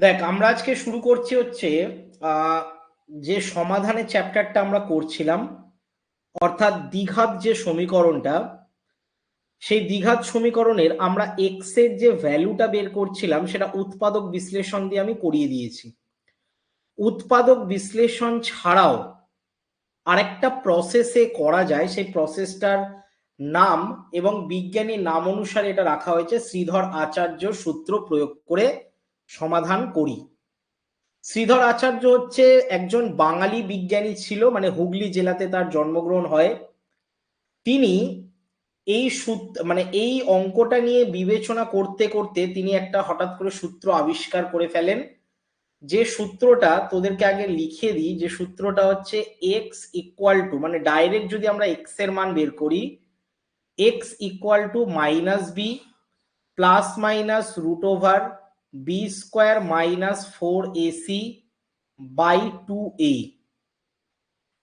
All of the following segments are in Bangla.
দেখ, আমরা আজকে শুরু করছি হচ্ছে যে সমাধানের চ্যাপ্টারটা আমরা করছিলাম, অর্থাৎ দ্বিঘাত যে সমীকরণটা, সেই দ্বিঘাত সমীকরণের আমরা এক্সের যে ভ্যালুটা বের করছিলাম, সেটা উৎপাদক বিশ্লেষণ দিয়ে আমি করিয়ে দিয়েছি। উৎপাদক বিশ্লেষণ ছাড়াও আরেকটা প্রসেসে করা যায়, সেই প্রসেসটার নাম এবং বিজ্ঞানী নাম অনুসারে এটা রাখা হয়েছে, শ্রীধর আচার্য সূত্র প্রয়োগ করে সমাধান করি। শ্রীধর আচার্য হচ্ছে একজন বাঙালি বিজ্ঞানী ছিল মানে হুগলি জেলাতে তার জন্মগ্রহণ হয়। তিনি এই সূত্র মানে এই অঙ্কটা নিয়ে বিবেচনা করতে করতে তিনি একটা হঠাৎ করে সূত্র আবিষ্কার করে ফেলেন। যে সূত্রটা তোদেরকে আগে লিখে দিই, যে সূত্রটা হচ্ছে এক্স ইকুয়াল টু মানে ডাইরেক্ট যদি আমরা এক্সের মান বের করি X equal to minus B plus minus root over B square minus four AC by two A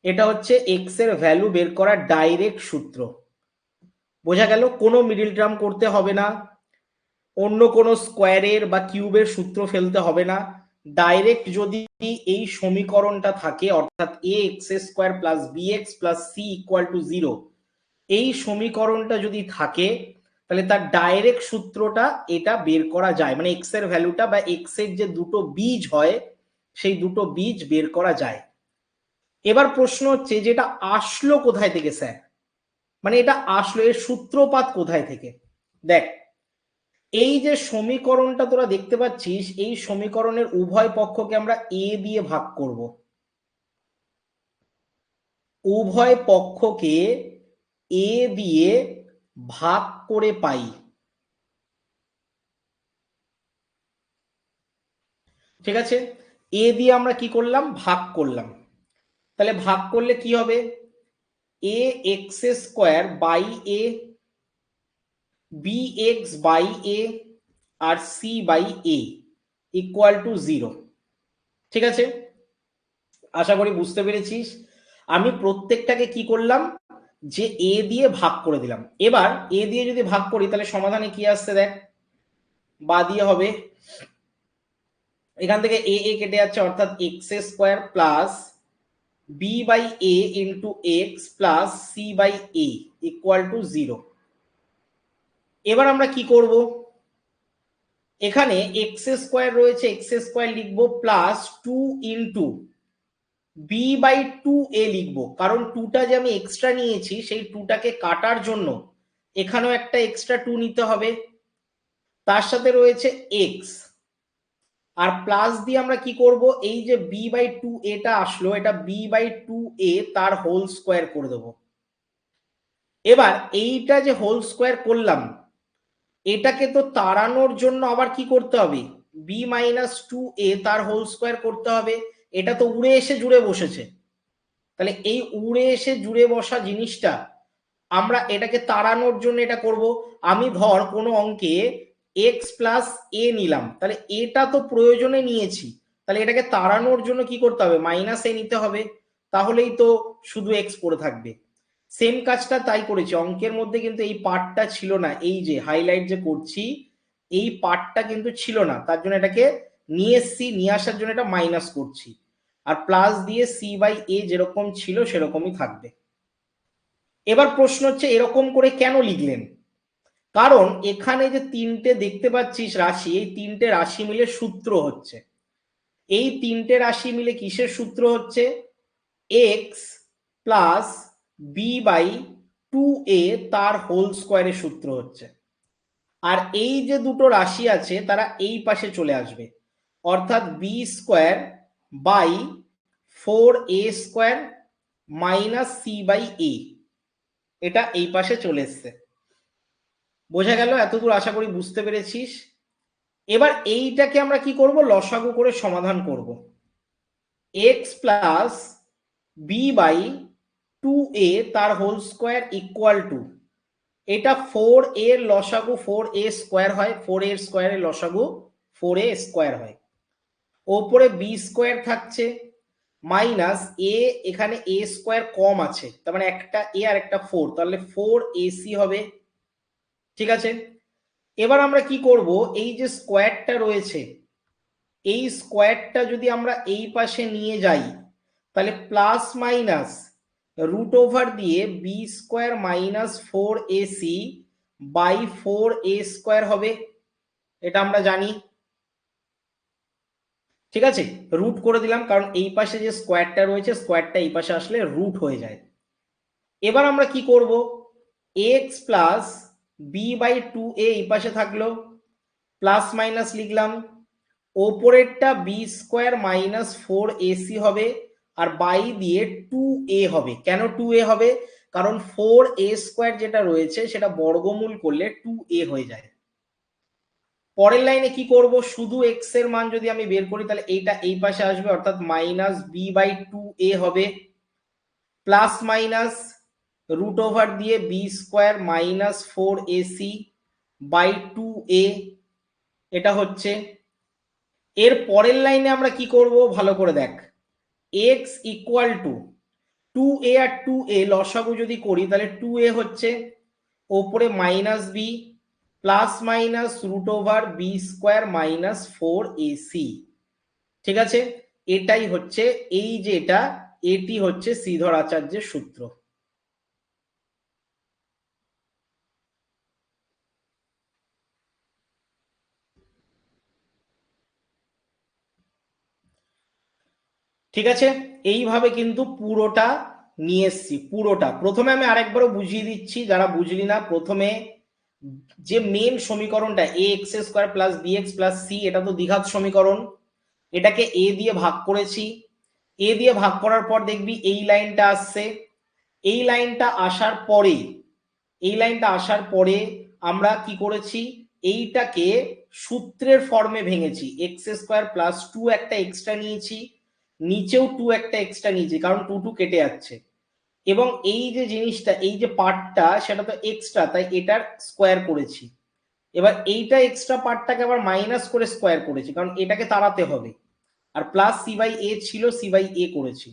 এটা হচ্ছে এক্সের ভ্যালু বের করার ডাইরেক্ট সূত্র। বোঝা গেল, কোনো মিডিল টার্ম করতে হবে না। অন্য কোনো স্কোয়ারের বা কিউবের সূত্র ফেলতে হবে না। ডাইরেক্ট যদি এই সমীকরণটা থাকে, অর্থাৎ A X square plus B X plus C equal to zero এই সমীকরণটা যদি থাকে তাহলে তার ডাইরেক্ট সূত্রটা এটা বের করা যায়। মানে এক্সের ভ্যালুটা বা এক্সের যে দুটো বীজ হয়, সেই দুটো বীজ বের করা যায়। এবার প্রশ্ন হচ্ছে যেটা আসলো কোথায় থেকে, স্যার? মানে এটা আসলো, এর সূত্রপাত কোথায় থেকে? দেখ, এই যে সমীকরণটা তোরা দেখতে পাচ্ছিস, এই সমীকরণের উভয় পক্ষকে আমরা এ দিয়ে ভাগ করব। উভয় পক্ষকে এ দিয়ে ভাগ করে পাই। ঠিক আছে? এ দিয়ে আমরা কি করলাম? ভাগ করলাম। তাহলে ভাগ করলে কি হবে? A X square by A, B X by A, R C by A equal to zero. ঠিক আছে? আশা করি বুঝতে পেরেছিস। আমি প্রত্যেকটাকে কি করলাম? যে এ দিয়ে ভাগ করে দিলাম। এবার এ দিয়ে যদি ভাগ করি, তাহলে সমাধানে কি আসছে দেখ? বা দিয়ে হবে, এখান থেকে এ এ কেটে যাচ্ছে, অর্থাৎ X square plus B by A into X plus C by A equal to zero এবার আমরা কি করব? এখানে এক্স স্কোয়ার রয়েছে এক্স স্কোয়ার লিখব plus two into B by two A লিখব। কারণ টুটা যে আমি এক্সট্রা নিয়েছি, সেই টুটাকে কাটার জন্য এখানেও একটা এক্সট্রা টু নিতে হবে। তার সাথে রয়েছে এক্স আর প্লাস দিয়ে আমরা কি করব? এই যে বি বাই টু এটা আসলো, এটা বি বাই টু এ তার হোল স্কোয়ার করে দেব। এবার এইটা যে হোল স্কোয়ার করলাম, এটাকে তো তাড়ানোর জন্য আবার কি করতে হবে? বি মাইনাস টু এ তার হোল স্কোয়ার করতে হবে। এটা তো উড়ে এসে জুড়ে বসেছে। তাহলে এই উড়ে এসে জুড়ে বসা জিনিসটা আমরা এটাকে তাড়ানোর জন্য এটা করব। আমি ধর কোনো অঙ্কে এক্স প্লাস এ নিলাম। তাহলে এটা তো প্রয়োজনে নিয়েছি। তাহলে এটাকে তাড়ানোর জন্য কি করতে হবে? মাইনাস এ নিতে হবে। তাহলেই তো শুধু এক্স পড়ে থাকবে। সেম কাজটা তাই করেছি। অঙ্কের মধ্যে কিন্তু এই পার্টটা ছিল না। এই যে হাইলাইট যে করছি, এই পার্টটা কিন্তু ছিল না। তার জন্য এটাকে নিয়ে এসছি নিয়ে আসার জন্য এটা মাইনাস করছি। আর প্লাস দিয়ে সি বাই এ যেরকম ছিল সেরকমই থাকবে। এবার প্রশ্ন হচ্ছে, এরকম করে কেন লিখলেন? কারণ এখানে যে তিনটে দেখতে পাচ্ছিস রাশি, এই তিনটে রাশি মিলে সূত্র হচ্ছে। এই তিনটে রাশি মিলে কিসের সূত্র হচ্ছে? X plus B by two A তার হোল স্কোয়ারের সূত্র হচ্ছে। আর এই যে দুটো রাশি আছে, তারা এই পাশে চলে আসবে। অর্থাৎ B square by four A square minus C by A এটা এই পাশে চলে এসছে। বোঝা গেল? এতদূর আশা করি বুঝতে পেরেছিস। এবার এইটাকে আমরা কি করব? লসাগু করে সমাধান করব। X plus B by two A তার হোল স্কোয়ার ইকুয়াল টু এটা ফোর এর লসাগু ফোর এ স্কোয়ার হয়। ফোর এর স্কোয়ারের লসাগু ফোর এ স্কোয়ার হয়। ওপরে বি স্কোয়ার থাকছে মাইনাস এ এখানে এ স্কোয়ার কম আছে, তার মানে একটা এ আর একটা ফোর তাহলে ফোর এসি হবে, ঠিক আছে? এবার আমরা কি করব? এই যে স্কোয়ারটা রয়েছে, এই স্কোয়ারটা যদি আমরা এই পাশে নিয়ে যাই, তাহলে প্লাস মাইনাস রুট ওভার দিয়ে B square minus four AC by four A square হবে, এটা আমরা জানি। ঠিক আছে? রুট করে দিলাম, কারণ এই পাশে যে স্কোয়ারটা রয়েছে স্কোয়ারটা এই পাশে আসলে রুট হয়ে যায়। এবার আমরা কি করব? X plus B by two A এই পাশে থাকল প্লাস মাইনাস লিখলাম, ওপরেরটা B square minus four AC হবে, আর বাই দিয়ে টু এ হবে। কেন টু এ হবে? কারণ ফোর এ স্কোয়ার যেটা রয়েছে, সেটা বর্গমূল করলে টু এ হয়ে যায়। পরের লাইনে কি করব? শুধু এক্সের মান যদি আমি বের করি, তাহলে এইটা এই পাশে আসবে, অর্থাৎ minus B by two A হবে। প্লাস মাইনাস রুট ওভার দিয়ে B square minus four AC by two A এটা হচ্ছে। এর পরের লাইনে আমরা কি করব? ভালো করে দেখ। X equal to two A R two এ লসাগু যদি করি, তাহলে টু এ হচ্ছে ওপরে minus B plus minus root over B square minus four AC ঠিক আছে? এটাই হচ্ছে, এই যে এটা, এটি হচ্ছে শ্রীধর আচার্যের সূত্র। ঠিক আছে? এইভাবে কিন্তু পুরোটা নিয়ে এসছি, পুরোটা। প্রথমে আমি আরেকবারও বুঝিয়ে দিচ্ছি, যারা বুঝলি না, প্রথমে যে মেন সমীকরণটা A X square plus B X plus C এটা তো দ্বিঘাত সমীকরণ। এটাকে এ দিয়ে ভাগ করেছি। এ দিয়ে ভাগ করার পর দেখবি এই লাইনটা আসছে। এই লাইনটা আসার পরে, এই লাইনটা আসার পরে আমরা কি করেছি? এইটাকে সূত্রের ফর্মে ভেঙেছি। এক্স স্কোয়ার প্লাস টু একটা এক্সট্রা নিয়েছি, নিচেও টু একটা এক্সট্রা নিয়েছি, কারণ টু টু কেটে যাচ্ছে। এবং এই যে জিনিসটা, এই যে পার্টটা, সেটা তো এক্সট্রা তাই এটার স্কোয়ার করেছি। এবার এইটা এক্সট্রা পার্টটাকে আবার মাইনাস করে স্কোয়ার করেছি, কারণ এটাকে তাড়াতে হবে। আর প্লাস সি বাই এ ছিল সি বাই এ করেছি।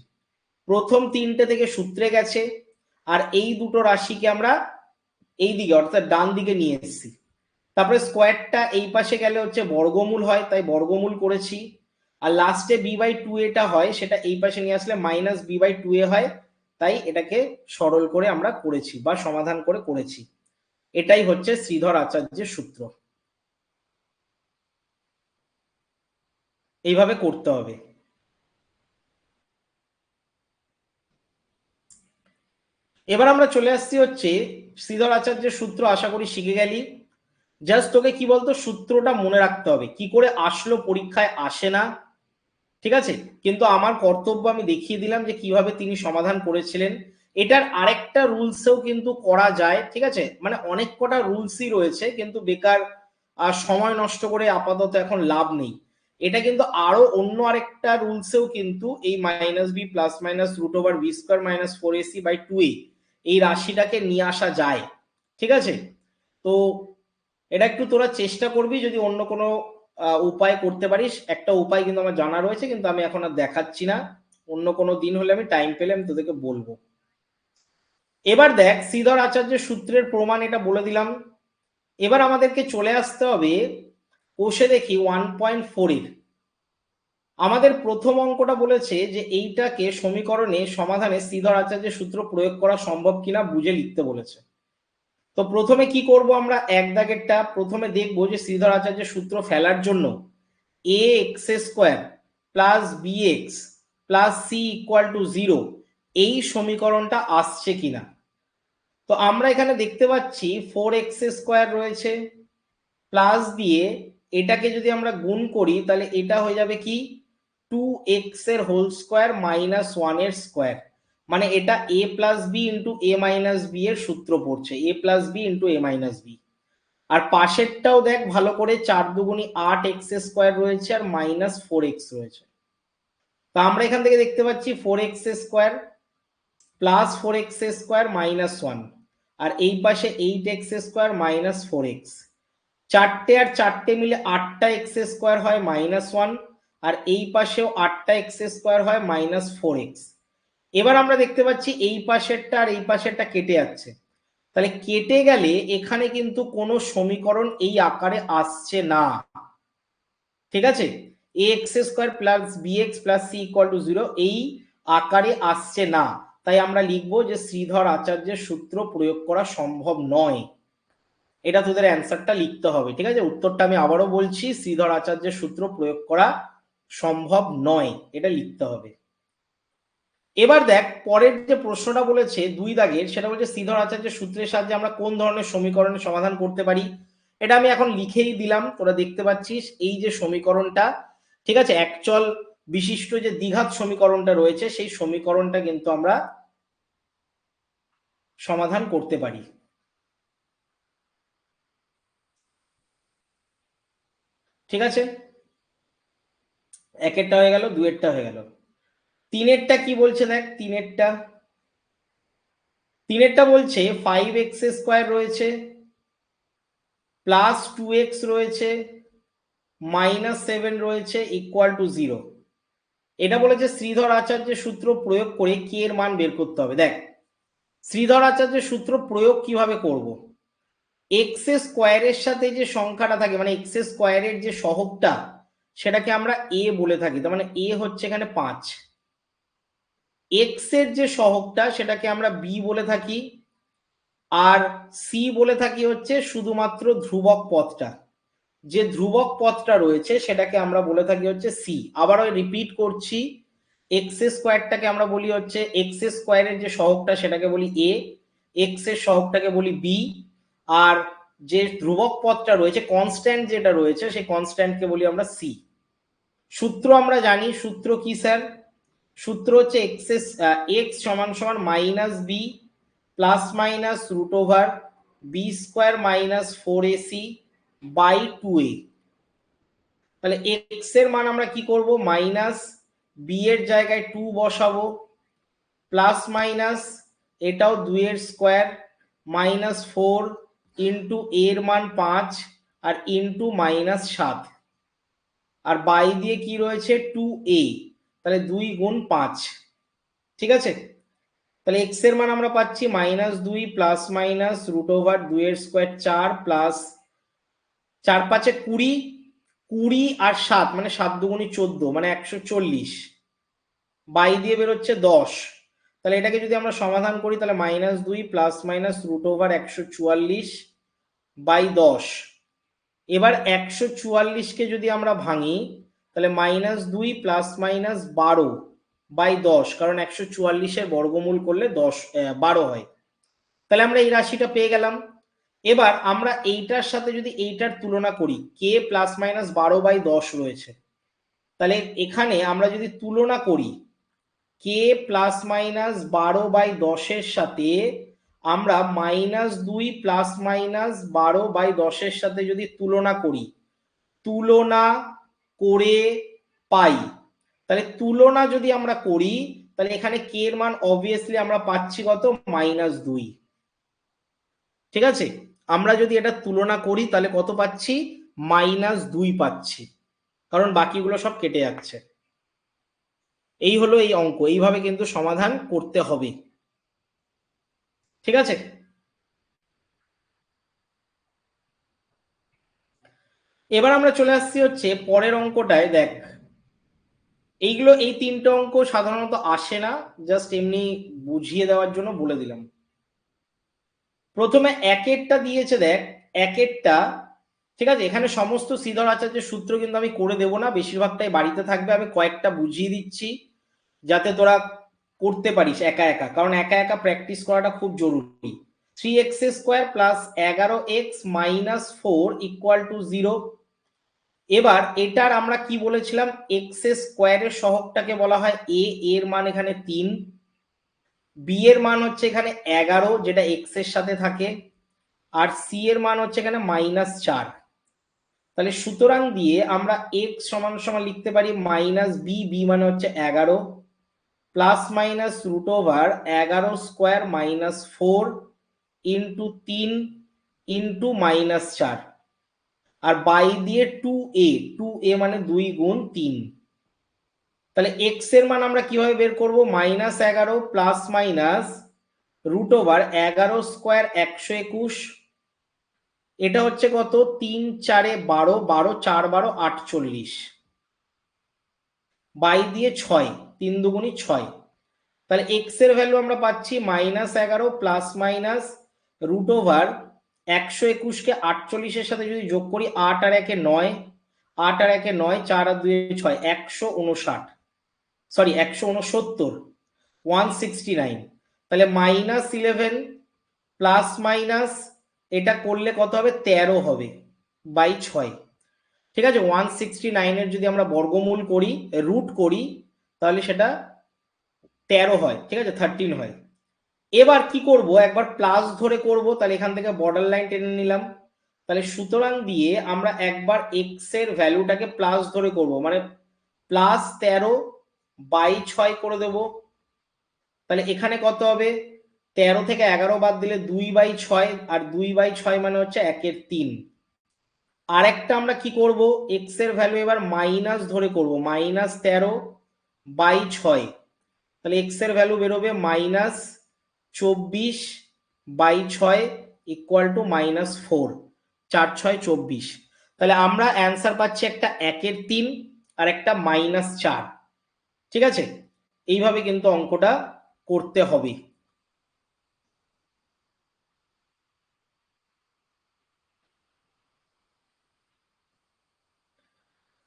প্রথম তিনটে থেকে সূত্রে গেছে, আর এই দুটো রাশিকে আমরা এই দিকে, অর্থাৎ ডান দিকে নিয়ে এসেছি। তারপরে স্কোয়ারটা এই পাশে গেলে হচ্ছে বর্গমূল হয়, তাই বর্গমূল করেছি। আর লাস্টে বি বাই টু এটা হয়, সেটা এই পাশে নিয়ে আসলে minus B by two A হয়। তাই এটাকে সরল করে আমরা করেছি বা সমাধান করে করেছি। এটাই হচ্ছে শ্রীধর আচার্যের সূত্র। এইভাবে করতে হবে। এবার আমরা চলে আসছি হচ্ছে শ্রীধর আচার্যের সূত্র, আশা করি শিখে গেলি। জাস্ট তোকে কি বলতো, সূত্রটা মনে রাখতে হবে। কি করে আসলো, পরীক্ষায় আসে না ঠিক আছে? কিন্তু আমার কর্তব্য আমি দেখিয়ে দিলাম যে কীভাবে তিনি সমাধান করেছিলেন। এটার আরেকটা রুলসেও কিন্তু করা যায়, ঠিক আছে? মানে অনেক কটা রুলসই রয়েছে, কিন্তু বেকার আর সময় নষ্ট করে আপাতত এখন লাভ নেই। এটা কিন্তু আরও অন্য আরেকটা রুলসেও কিন্তু এই minus B plus minus root over B square minus four AC by two A এই রাশিটাকে নিয়ে আসা যায়, ঠিক আছে? তো এটা একটু তোরা চেষ্টা করবি যদি অন্য কোনো উপায় করতে পারিস। একটা উপায় কিন্তু আমার জানা রয়েছে, কিন্তু আমি এখন আর দেখাচ্ছি না। অন্য কোনো দিন হলে আমি টাইম পেলে আমি তোদেরকে বলব। এবার দেখ, শ্রীধর আচার্যের সূত্রের প্রমাণ এটা বলে দিলাম। এবার আমাদেরকে চলে আসতে হবে কোষে দেখি ওয়ান পয়েন্ট ফোরের আমাদের প্রথম অঙ্কটা বলেছে যে এইটাকে সমীকরণে সমাধানে শ্রীধর আচার্যের সূত্র প্রয়োগ করা সম্ভব কিনা বুঝে লিখতে বলেছে। তো প্রথমে কি করব আমরা এক দাগেরটা প্রথমে দেখব যে শ্রীধর আচার্যের সূত্র ফেলার জন্য A X square plus B X plus C equal to zero এই সমীকরণটা আসছে কিনা? তো আমরা এখানে দেখতে পাচ্ছি ফোর এক্স স্কোয়ার রয়েছে প্লাস দিয়ে এটাকে যদি আমরা গুণ করি তাহলে এটা হয়ে যাবে কি? টু এক্সের হোল স্কোয়ার মাইনাস ওয়ানের স্কোয়ার মানে এটা A plus B into A minus B এর সূত্র পড়ছে। A plus B into A minus B আর পাশেরটাও দেখ, ভালো করে চার দুগুনি আট এক্স স্কোয়ার রয়েছে আর মাইনাস ফোর এক্স রয়েছে। তো আমরা এখান থেকে দেখতে পাচ্ছি four X square plus four X square minus one আর এই পাশে eight X square minus four X চারটে আর চারটে মিলে আটটা এক্স স্কোয়ার হয় মাইনাস ওয়ান আর এই পাশেও আটটা এক্স স্কোয়ার হয় মাইনাস ফোর এক্স এবার আমরা দেখতে পাচ্ছি এই পাশেরটা আর এই পাশেরটা কেটে যাচ্ছে। তাহলে কেটে গেলে এখানে কিন্তু কোনো সমীকরণ এই আকারে আসছে না। ঠিক আছে? A X square plus B X plus C equal to zero এই আকারে আসছে না। তাই আমরা লিখব যে শ্রীধর আচার্যের সূত্র প্রয়োগ করা সম্ভব নয়। এটা তোদের অ্যান্সারটা লিখতে হবে, ঠিক আছে? উত্তরটা আমি আবারও বলছি, শ্রীধর আচার্যের সূত্র প্রয়োগ করা সম্ভব নয়। এটা লিখতে হবে। এবার দেখ, পরের যে প্রশ্নটা বলেছে দুই দাগের, সেটা বলছে শ্রীধর আচার্যের সূত্রের সাহায্যে আমরা কোন ধরনের সমীকরণের সমাধান করতে পারি? এটা আমি এখন লিখেই দিলাম, তোরা দেখতে পাচ্ছিস এই যে সমীকরণটা, ঠিক আছে? একচল বিশিষ্ট যে দ্বিঘাত সমীকরণটা রয়েছে, সেই সমীকরণটা কিন্তু আমরা সমাধান করতে পারি। ঠিক আছে? একেরটা হয়ে গেল, দুয়েরটা হয়ে গেল। তিনেরটা কি বলছে দেখ? তিনেরটা। তিনেরটা বলছে ফাইভ এক্স স্কোয়ার রয়েছে প্লাস টু এক্স রয়েছে মাইনাস সেভেন রয়েছে ইকুয়াল টু জিরো এটা বলেছে শ্রীধর আচার্যের সূত্র প্রয়োগ করে কে এর মান বের করতে হবে। দেখ, শ্রীধর আচার্যের সূত্র প্রয়োগ কীভাবে করব? এক্স স্কোয়ারের সাথে যে সংখ্যাটা থাকে মানে এক্স স্কোয়ারের যে সহগটা, সেটাকে আমরা এ বলে থাকি। তার মানে এ হচ্ছে এখানে পাঁচ। এক্সের যে সহগটা সেটাকে আমরা বি বলে থাকি, আর সি বলে থাকি হচ্ছে শুধুমাত্র ধ্রুবক পথটা। যে ধ্রুবক পথটা রয়েছে সেটাকে আমরা বলে থাকি হচ্ছে সি আবারও রিপিট করছি এক্স স্কোয়ারটাকে আমরা বলি হচ্ছে এক্স স্কোয়ারের যে সহগটা সেটাকে বলি এ এক্সের সহগটাকে বলি বি আর যে ধ্রুবক পথটা রয়েছে কনস্ট্যান্ট যেটা রয়েছে, সেই কনস্ট্যান্টকে বলি আমরা সি সূত্র আমরা জানি, সূত্র কি স্যার? সূত্র হচ্ছে এক্সেস এক্স সমান সমান minus B plus minus root over B square minus four AC by two A তাহলে এক্সের মান আমরা কি করব? মাইনাস বি এর জায়গায় টু বসাবো প্লাস মাইনাস এটাও দুইয়ের স্কোয়ার মাইনাস ফোর ইন্টু এর মান পাঁচ আর ইন্টু মাইনাস সাত। আর বাই দিয়ে কি রয়েছে? টু এ তাহলে দুই গুণ পাঁচ। ঠিক আছে? তাহলে এক্সের মান আমরা পাচ্ছি মাইনাস দুই প্লাস মাইনাস রুট ওভার দুইয়ের স্কোয়ার চার প্লাস চার পাঁচে কুড়ি কুড়ি আর সাত মানে সাত দুগুণি চোদ্দ মানে একশো চল্লিশ। বাই দিয়ে বেরোচ্ছে দশ। তাহলে এটাকে যদি আমরা সমাধান করি, তাহলে মাইনাস দুই প্লাস মাইনাস রুট ওভার একশো চুয়াল্লিশ বাই দশ। এবার একশো চুয়াল্লিশকে যদি আমরা ভাঙি তাহলে মাইনাস দুই প্লাস মাইনাস বারো বাই দশ, কারণ একশো চুয়াল্লিশের বর্গমূল করলে দশ বারো হয়। তাহলে আমরা এই রাশিটা পেয়ে গেলাম। এবার আমরা এইটার সাথে যদি এইটার তুলনা করি কে প্লাস মাইনাস বারো বাই দশ রয়েছে। তাহলে এখানে আমরা যদি তুলনা করি কে প্লাস মাইনাস বারো বাই দশের সাথে আমরা মাইনাস দুই প্লাস মাইনাস বারো বাই দশের সাথে যদি তুলনা করি, তুলনা করে পাই। তাহলে তুলনা যদি আমরা করি, তাহলে এখানে কে এর মান অবভিয়াসলি আমরা পাচ্ছি কত? মাইনাস দুই। ঠিক আছে? আমরা যদি এটা তুলনা করি, তাহলে কত পাচ্ছি? মাইনাস দুই পাচ্ছি। কারণ বাকিগুলো সব কেটে যাচ্ছে। এই হলো এই অঙ্ক। এইভাবে কিন্তু সমাধান করতে হবে। ঠিক আছে? এবার আমরা চলে আসছি হচ্ছে পরের অঙ্কটায়, দেখ। এইগুলো, এই তিনটে অঙ্ক সাধারণত আসে না জাস্ট এমনি বুঝিয়ে দেওয়ার জন্য বলে দিলাম। প্রথমে একেরটা দিয়েছে, দেখ, একেরটা, ঠিক আছে? এখানে সমস্ত শ্রীধর আচার্যের সূত্র কিন্তু আমি করে দেব না, বেশিরভাগটাই বাড়িতে থাকবে, আমি কয়েকটা বুঝিয়ে দিচ্ছি, যাতে তোরা করতে পারিস একা একা, কারণ একা একা প্র্যাকটিস করাটা খুব জরুরি। থ্রি এক্স স্কোয়ার প্লাস এগারো X minus four equal to zero এবার এটার আমরা কি বলেছিলাম? এক্স স্কোয়ারের সহগটাকে বলা হয় এ এর মান এখানে তিন বি এর মান হচ্ছে এখানে এগারো, যেটা এক্সের সাথে থাকে, আর সি এর মান হচ্ছে এখানে মাইনাস চার। তাহলে সুতরাং দিয়ে আমরা এক্স সমান সমান লিখতে পারি মাইনাস বি বি মানে হচ্ছে এগারো প্লাস মাইনাস রুট ওভার এগারো স্কোয়ার মাইনাস ফোর ইন্টু তিন ইন্টু মাইনাস চার। আর বাই দিয়ে টু এ টু এ মানে দুই গুণ তিন। তাহলে এক্সের মান আমরা কীভাবে বের করব? মাইনাস এগারো প্লাস মাইনাস রুট ওভার এগারো স্কোয়ার একশো একুশ। এটা হচ্ছে কত? তিন চারে বারো বারো চার, বারো আটচল্লিশ। বাই দিয়ে ছয়, তিন দুগুণি ছয়। তাহলে এক্সের ভ্যালু আমরা পাচ্ছি মাইনাস এগারো প্লাস মাইনাস রুট ওভার একশো একুশকে আটচল্লিশের সাথে যদি যোগ করি আট আর একে নয়, আট আর একে নয়, চার আর দুই ছয়, একশো উনষাট। সরি একশো উনসত্তর ওয়ান সিক্সটি নাইন তাহলে মাইনাস ইলেভেন প্লাস মাইনাস এটা করলে কত হবে? তেরো হবে বাই ছয়। ঠিক আছে ওয়ান সিক্সটি নাইনের যদি আমরা বর্গমূল করি রুট করি, তাহলে সেটা তেরো হয়, ঠিক আছে থার্টিন হয়। এবার কি করব? একবার প্লাস ধরে করব, তাহলে এখান থেকে বর্ডার লাইন টেনে নিলাম। তাহলে সুতরাং দিয়ে আমরা একবার এক্সের ভ্যালুটাকে প্লাস ধরে করব। মানে প্লাস তেরো বাই ছয় করে দেব। তাহলে এখানে কত হবে? তেরো থেকে এগারো বাদ দিলে দুই বাই ছয়, আর দুই বাই ছয় মানে হচ্ছে একের তিন। আরেকটা আমরা কি করব? এক্সের ভ্যালু এবার মাইনাস ধরে করব। মাইনাস তেরো বাই ছয়। তাহলে এক্সের ভ্যালু বেরোবে মাইনাস চব্বিশ বাই ছয় ইকুয়াল টু মাইনাস ফোর চার ছয় চব্বিশ। তাহলে আমরা অ্যান্সার পাচ্ছি একটা একের তিন আর একটা মাইনাস চার। ঠিক আছে? এইভাবে কিন্তু অঙ্কটা করতে হবে।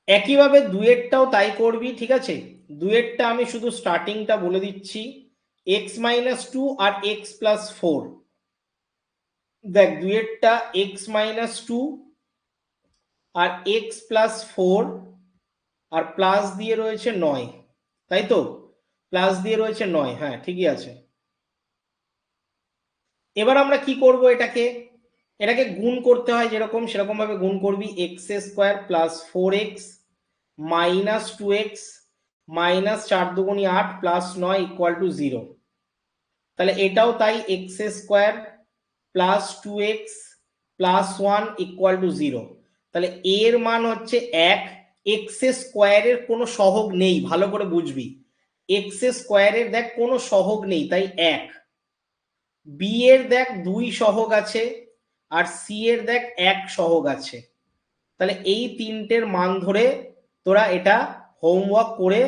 একইভাবে দুয়েরটাও তাই করবি, ঠিক আছে? দুয়েরটা আমি শুধু স্টার্টিংটা বলে দিচ্ছি। এক্স মাইনাস টু আর এক্স প্লাস ফোর দেখ দুয়েরটা এক্স মাইনাস টু আর এক্স প্লাস ফোর আর প্লাস দিয়ে রয়েছে নয়। তাই তো? প্লাস দিয়ে রয়েছে নয় হ্যাঁ ঠিকই আছে। এবার আমরা কি করব এটাকে? এটাকে গুণ করতে হয় যেরকম সেরকম ভাবে গুণ করবি। X square plus four X minus two X minus চার দুগুণি আট প্লাস নয় ইকুয়াল টু জিরো তাহলে এটাও তাই X square plus two X plus one equal to zero তাহলে এর মান হচ্ছে এক। এক্স স্কোয়ারের কোনো সহগ নেই, ভালো করে বুঝবি। এক্স স্কোয়ারের দেখ কোনো সহগ নেই, তাই এক। বি এর দেখ দুই সহগ আছে, আর সি এর দেখ এক সহগ আছে। তাহলে এই তিনটের মান ধরে তোরা এটা হোমওয়ার্ক করে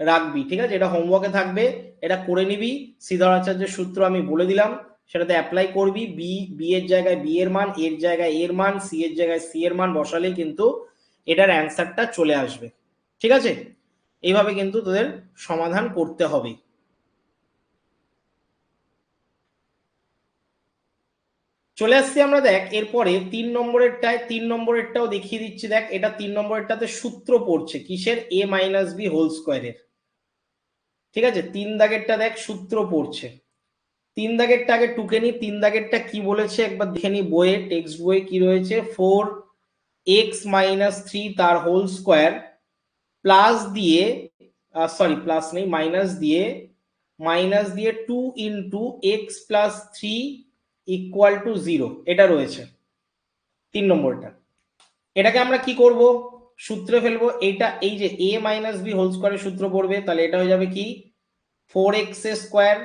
রাখবি, ঠিক আছে? এটা হোমওয়ার্কে থাকবে, এটা করে নিবি। শ্রীধরাচার্যের সূত্র আমি বলে দিলাম, সেটাতে অ্যাপ্লাই করবি। বি বি এর জায়গায় বি এর মান এর জায়গায় এর মান সি এর জায়গায় সি এর মান বসালে কিন্তু এটার অ্যান্সারটা চলে আসবে। ঠিক আছে? এইভাবে কিন্তু তোদের সমাধান করতে হবে। চলে আসছি আমরা দেখ, এরপরে তিন নম্বরেরটায়, তিন নম্বরেরটাও দেখিয়ে দিচ্ছি দেখ, এটা তিন নম্বরেরটাতে সূত্র পড়ছে, কিসের? এ মাইনাস বি হোল স্কোয়ারের ঠিক আছে? তিন দাগেরটা দেখ, সূত্র পড়ছে। তিন দাগেরটা আগে টুকে নি, তিন দাগেরটা কি বলেছে? একবার দেখে নি বইয়ে টেক্সট বইয়ে কি রয়েছে? ফোর এক্স মাইনাস থ্রি তার হোল স্কোয়ার প্লাস দিয়ে সরি প্লাস নেই মাইনাস দিয়ে মাইনাস দিয়ে two into X plus three equal to zero এটা রয়েছে। তিন নম্বরটা। এটাকে আমরা কি করব? সূত্রে ফেলব। এইটা, এই যে এ মাইনাস বি হোল স্কোয়ারের সূত্র পড়বে, তাহলে এটা হয়ে যাবে কি? Four X square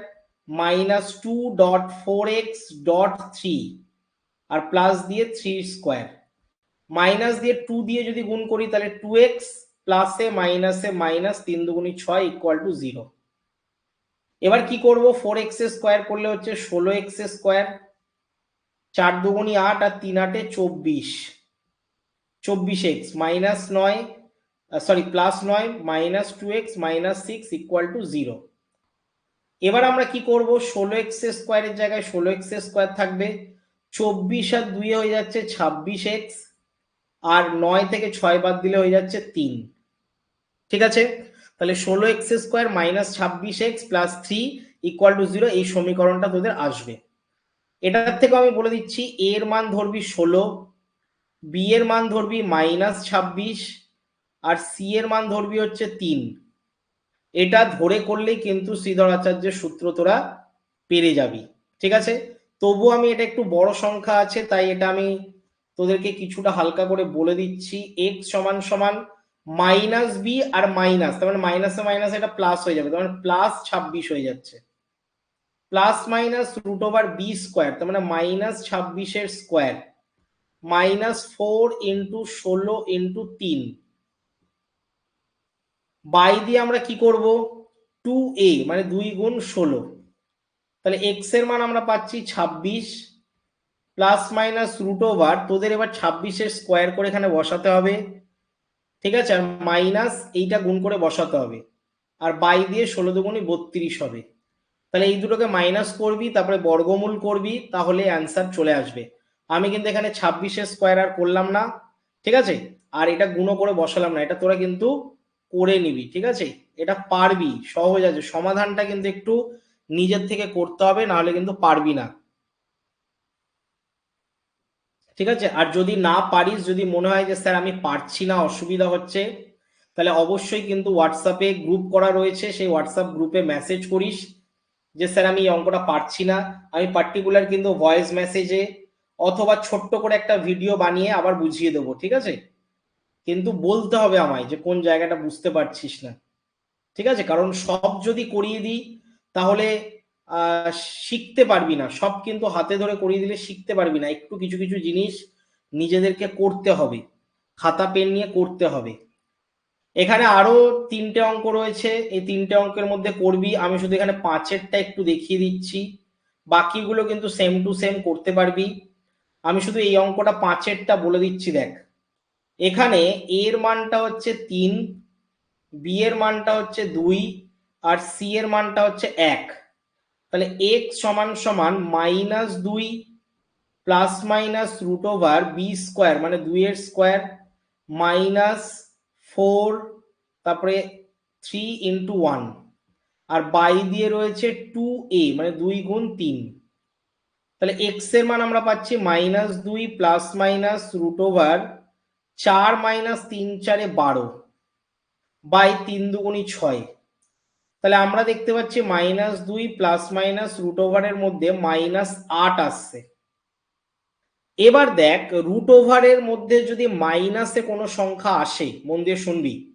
minus two dot four X dot three আর প্লাস দিয়ে থ্রি স্কোয়ার মাইনাস দিয়ে টু দিয়ে যদি গুণ করি, তাহলে টু এক্স প্লাসে মাইনাসে মাইনাস তিন দুগুণি ছয় ইকুয়াল টু জিরো এবার কি করব? ফোর এক্স স্কোয়ার করলে হচ্ছে ষোলো এক্স স্কোয়ার চার দুগুণি আট আর তিন আটে চব্বিশ। চব্বিশ এক্স মাইনাস নয় সরি প্লাস নয় minus two X minus six equal to zero এবার আমরা কি করব? ষোলো এক্স স্কোয়ারের জায়গায় ষোলো এক্স স্কোয়ার থাকবে। চব্বিশ আর দুই হয়ে যাচ্ছে ছাব্বিশ এক্স আর নয় থেকে ছয় বাদ দিলে হয়ে যাচ্ছে তিন। ঠিক আছে? তাহলে ষোলো এক্স স্কোয়ার মাইনাস ছাব্বিশ X plus three equal to zero এই সমীকরণটা তোদের আসবে। এটার থেকে আমি বলে দিচ্ছি এর মান ধরবি ষোলো বি এর মান ধরবি মাইনাস ছাব্বিশ, আর সি এর মান ধরবি হচ্ছে তিন। এটা ধরে করলেই কিন্তু শ্রীধর আচার্যের সূত্র তোরা পেরে যাবি। ঠিক আছে? তবু আমি এটা একটু বড় সংখ্যা আছে, তাই এটা আমি তোদেরকে কিছুটা হালকা করে বলে দিচ্ছি। এক্স সমান সমান মাইনাস বি আর মাইনাস তার মানে মাইনাসে মাইনাস এটা প্লাস হয়ে যাবে, তার মানে প্লাস ছাব্বিশ হয়ে যাচ্ছে। Plus minus root over B square, তার মানে মাইনাস ছাব্বিশের স্কোয়ার, মাইনাস ফোর ইন্টু ষোলো ইন্টু তিন। বাই দিয়ে আমরা কি করব? টু এ মানে দুই গুণ ষোলো। তাহলে এক্সের মান আমরা পাচ্ছি ছাব্বিশ, প্লাস মাইনাস রুট ওভার, তোদের এবার ছাব্বিশের স্কোয়ার করে এখানে বসাতে হবে। ঠিক আছে? আর মাইনাস এইটা গুণ করে বসাতে হবে। আর বাই দিয়ে ষোলো দুগুণই বত্রিশ হবে। তাহলে এই দুটোকে মাইনাস করবি, তারপরে বর্গমূল করবি, তাহলে অ্যান্সার চলে আসবে। আমি কিন্তু এখানে ছাব্বিশের স্কোয়ার আর করলাম না, ঠিক আছে? আর এটা গুণও করে বসালাম না, এটা তোরা কিন্তু করে নিবি, ঠিক আছে? এটা পারবি, সহজ আছে। সমাধানটা কিন্তু একটু নিজের থেকে করতে হবে, নাহলে কিন্তু পারবি না। ঠিক আছে? আর যদি না পারিস, যদি মনে হয় যে, স্যার, আমি পারছি না, অসুবিধা হচ্ছে, তাহলে অবশ্যই কিন্তু হোয়াটসঅ্যাপে গ্রুপ করা রয়েছে। সেই হোয়াটসঅ্যাপ গ্রুপে মেসেজ করিস। যে স্যার আমি এই অঙ্কটা পারছি না, আমি পার্টিকুলার কিন্তু ভয়েস মেসেজে অথবা ছোট্ট করে একটা ভিডিও বানিয়ে আবার বুঝিয়ে দেবো, ঠিক আছে? কিন্তু বলতে হবে আমায় যে কোন জায়গাটা বুঝতে পারছিস না, ঠিক আছে? কারণ সব যদি করিয়ে দিই, তাহলে শিখতে পারবি না। সব কিন্তু হাতে ধরে করিয়ে দিলে শিখতে পারবি না। একটু কিছু কিছু জিনিস নিজেদেরকে করতে হবে। খাতা, পেন নিয়ে করতে হবে। এখানে আরও তিনটে অঙ্ক রয়েছে। এই তিনটে অঙ্কের মধ্যে করবি, আমি শুধু এখানে পাঁচেরটা একটু দেখিয়ে দিচ্ছি। বাকিগুলো কিন্তু সেম টু সেম করতে পারবি। আমি শুধু এই অঙ্কটা পাঁচেরটা বলে দিচ্ছি, দেখ। এখানে এর মানটা হচ্ছে তিন বি এর মানটা হচ্ছে দুই, আর সি এর মানটা হচ্ছে এক। তাহলে এক্স সমান সমান মাইনাস দুই plus minus root over B square মানে দুইয়ের স্কোয়ার মাইনাস ফোর, তারপরে থ্রি ইন্টু ওয়ান, আর বাই দিয়ে রয়েছে টু এ মানে দুই গুণ তিন। তাহলে এক্সের মান আমরা পাচ্ছি মাইনাস দুই প্লাস মাইনাস রুট ওভার চার মাইনাস তিন চারে বারো, বাই তিন দুগুণি ছয়। তাহলে আমরা দেখতে পাচ্ছি মাইনাস দুই প্লাস মাইনাস রুট ওভারের মধ্যে মাইনাস আট আসছে। এবার দেখ রুট ওভারের মধ্যে যদি মাইনাসে কোনো সংখ্যা আসে, মন দিয়ে শুনবি।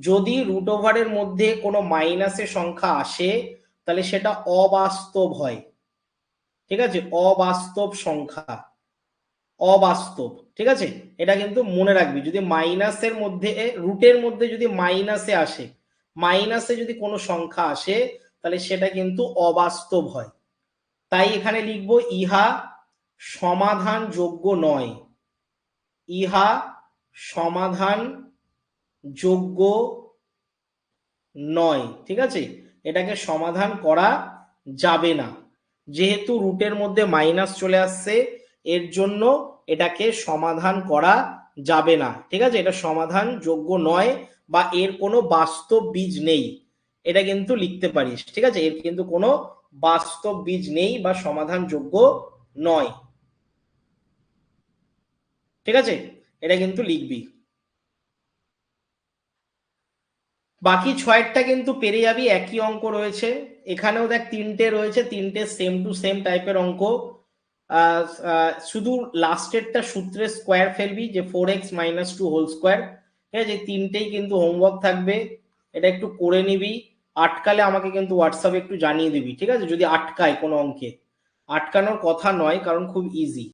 যদি রুট ওভারের মধ্যে কোনো মাইনাসের সংখ্যা আসে, তাহলে সেটা অবাস্তব হয়। ঠিক আছে? অবাস্তব সংখ্যা। অবাস্তব। ঠিক আছে? এটা কিন্তু মনে রাখবি। যদি মাইনাসের মধ্যে রুটের মধ্যে যদি মাইনাসে আসে মাইনাসে যদি কোনো সংখ্যা আসে, তাহলে সেটা কিন্তু অবাস্তব হয়। তাই এখানে লিখব, ইহা সমাধান যোগ্য নয়। ইহা সমাধান যোগ্য নয়, ঠিক আছে? এটাকে সমাধান করা যাবে না। যেহেতু রুটের মধ্যে মাইনাস চলে আসছে, এর জন্য এটাকে সমাধান করা যাবে না, ঠিক আছে? এটা সমাধান যোগ্য নয় বা এর কোনো বাস্তব বীজ নেই। এটা কিন্তু লিখতে পারিস, ঠিক আছে? এর কিন্তু কোনো বাস্তব বীজ নেই বা সমাধান যোগ্য নয়। ঠিক আছে? এটা কিন্তু লিখবি। বাকি ছয়েরটা কিন্তু পেরে যাবি, একই অঙ্ক রয়েছে। এখানেও দেখ তিনটে রয়েছে, তিনটে সেম টু সেম টাইপের অঙ্ক। শুধু লাস্টেরটা সূত্রে স্কোয়ার ফেলবি, যে four X minus two whole square ঠিক আছে? তিনটেই কিন্তু হোমওয়ার্ক থাকবে। এটা একটু করে নিবি। আটকালে আমাকে কিন্তু হোয়াটসঅ্যাপে একটু জানিয়ে দিবি, ঠিক আছে? যদি আটকায় কোনো অঙ্কে। আটকানোর কথা নয়, কারণ খুব ইজি